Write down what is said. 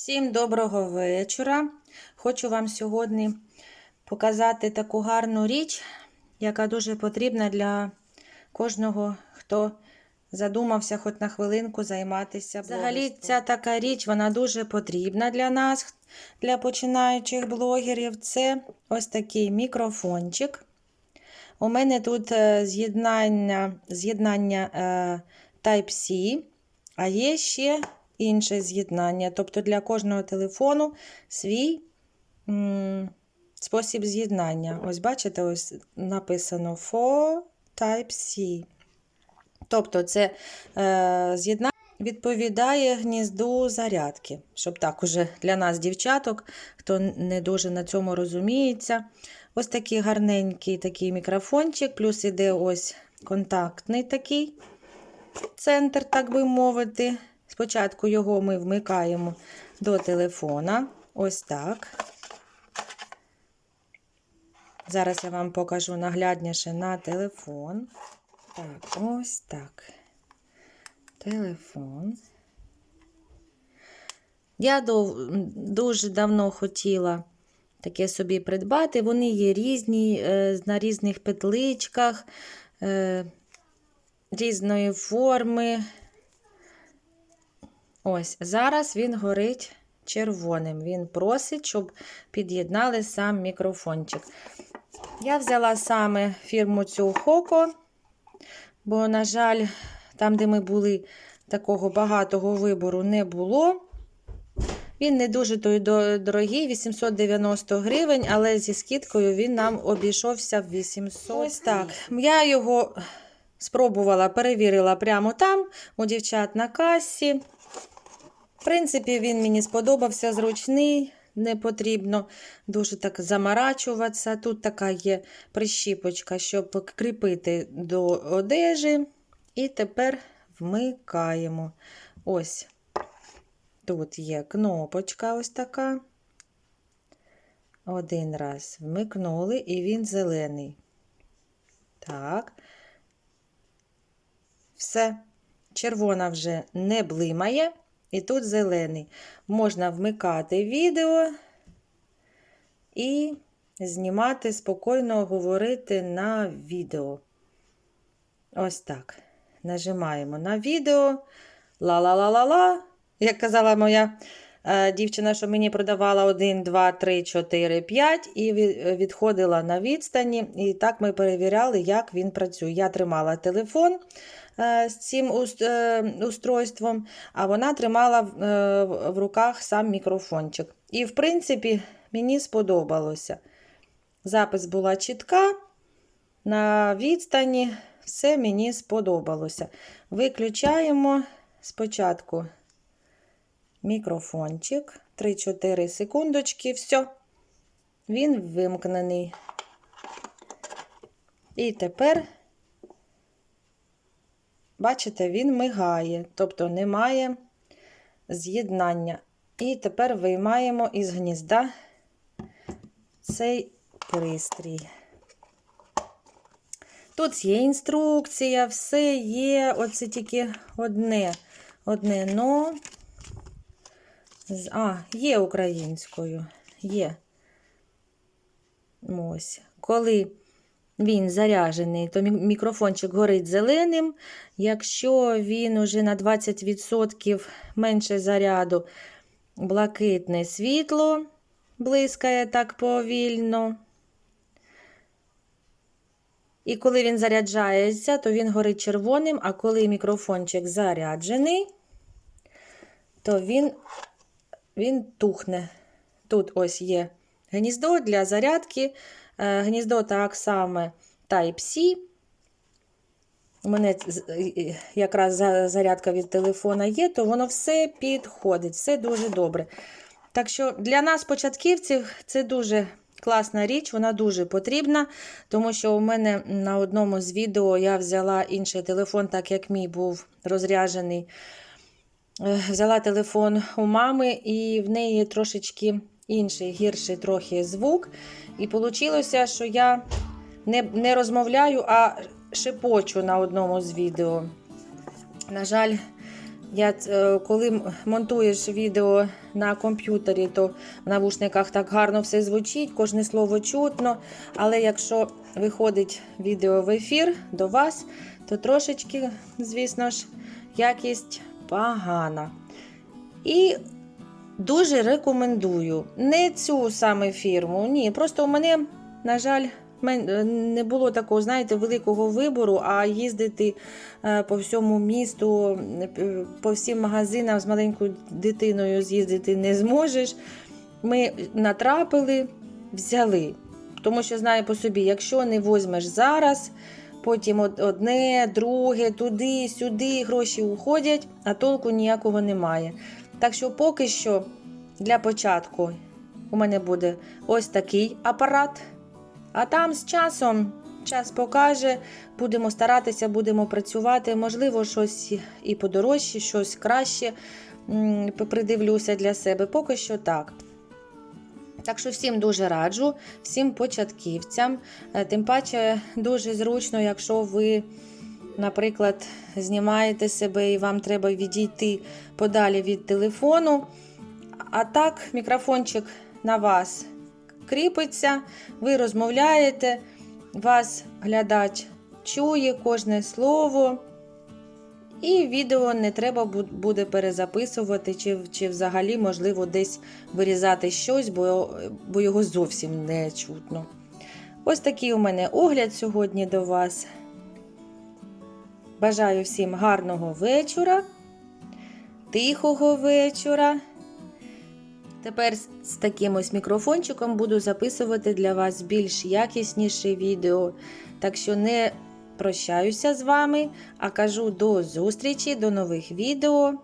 Всім доброго вечора. Хочу вам сьогодні показати таку гарну річ, яка дуже потрібна для кожного, хто задумався хоч на хвилинку займатися. Взагалі, ця така річ вона дуже потрібна для нас, для починаючих блогерів. Це ось такий мікрофончик. У мене тут е, з'єднання, з'єднання е, Type-C, а є ще інше з'єднання. Тобто для кожного телефону свій м, спосіб з'єднання. Ось бачите, ось написано for Type-C. Тобто це е, з'єднання відповідає гнізду зарядки. Щоб так уже для нас, дівчаток, хто не дуже на цьому розуміється. Ось такий гарненький такий мікрофончик, плюс іде ось контактний такий центр, так би мовити. Спочатку його ми вмикаємо до телефона. Ось так. Зараз я вам покажу наглядніше на телефон. Так, ось так. Телефон. Я дуже давно хотіла таке собі придбати. Вони є різні, е, на різних петличках, е, різної форми. Ось, зараз він горить червоним. Він просить, щоб під'єднали сам мікрофончик. Я взяла саме фірму цю Хоко, бо, на жаль, там, де ми були, такого багатого вибору не було. Він не дуже той дорогий, 890 гривень, але зі скидкою він нам обійшовся в 800. Ось так. Я його спробувала, перевірила прямо там, у дівчат на касі. В принципі, він мені сподобався зручний, не потрібно дуже так замарачуватися. Тут така є прищіпочка, щоб кріпити до одежі. І тепер вмикаємо. Ось. Тут є кнопочка ось така. Один раз вмикнули, і він зелений. Так. Все. Червона вже не блимає. І тут зелений. Можна вмикати відео і знімати, спокійно говорити на відео. Ось так. Нажимаємо на відео. Ла-ла-ла-ла-ла. Як казала моя е, дівчина, що мені продавала 1, 2, 3, 4, 5 і відходила на відстані. І так ми перевіряли, як він працює. Я тримала телефон е, з цим е, устройством, а вона тримала е, в руках сам мікрофончик. І, в принципі, мені сподобалося. Запис була чітка, на відстані все мені сподобалося. Виключаємо спочатку мікрофончик. 3-4 секундочки, все, він вимкнений. І тепер, бачите, він мигає, тобто немає з'єднання. І тепер виймаємо із гнізда цей пристрій. Тут є інструкція, все є, оце тільки одне, одне но. А, є українською. Є. Ось. Коли він заряджений, то мікрофончик горить зеленим. Якщо він уже на 20% менше заряду, блакитне світло блискає так повільно. І коли він заряджається, то він горить червоним, а коли мікрофончик заряджений, то він, він тухне. Тут ось є гніздо для зарядки. Е, Гніздо так само Type-C. У мене якраз зарядка від телефона є, то воно все підходить, все дуже добре. Так що для нас, початківців, це дуже класна річ, вона дуже потрібна, тому що у мене на одному з відео я взяла інший телефон, так як мій був розряджений. Е, Взяла телефон у мами, і в неї трошечки інший, гірший трохи звук. І вийшло, що я не, не розмовляю, а шепочу на одному з відео. На жаль, Я, е, коли монтуєш відео на комп'ютері, то в навушниках так гарно все звучить, кожне слово чутно. Але якщо виходить відео в ефір до вас, то трошечки, звісно ж, якість погана. І дуже рекомендую не цю саме фірму. Ні, просто у мене, на жаль, не було такого, знаєте, великого вибору, а їздити е, по всьому місту, е, по всім магазинам з маленькою дитиною з'їздити не зможеш. Ми натрапили, взяли. Тому що знаю по собі, якщо не возьмеш зараз, потім одне, друге, туди, сюди, гроші уходять, а толку ніякого немає. Так що поки що для початку у мене буде ось такий апарат. А там з часом час покаже, будемо старатися, будемо працювати. Можливо, щось і подорожче, щось краще придивлюся для себе. Поки що так. Так що всім дуже раджу, всім початківцям. Е, Тим паче дуже зручно, якщо ви, наприклад, знімаєте себе і вам треба відійти подалі від телефону. А так, мікрофончик на вас кріпиться, ви розмовляєте, вас глядач чує кожне слово. І відео не треба буде перезаписувати, чи, чи взагалі, можливо, десь вирізати щось, бо, бо його зовсім не чутно. Ось такий у мене огляд сьогодні до вас. Бажаю всім гарного вечора, тихого вечора. Тепер з- таким ось мікрофончиком буду записувати для вас більш якісніше відео. Так що не прощаюся з вами, а кажу до зустрічі, до нових відео.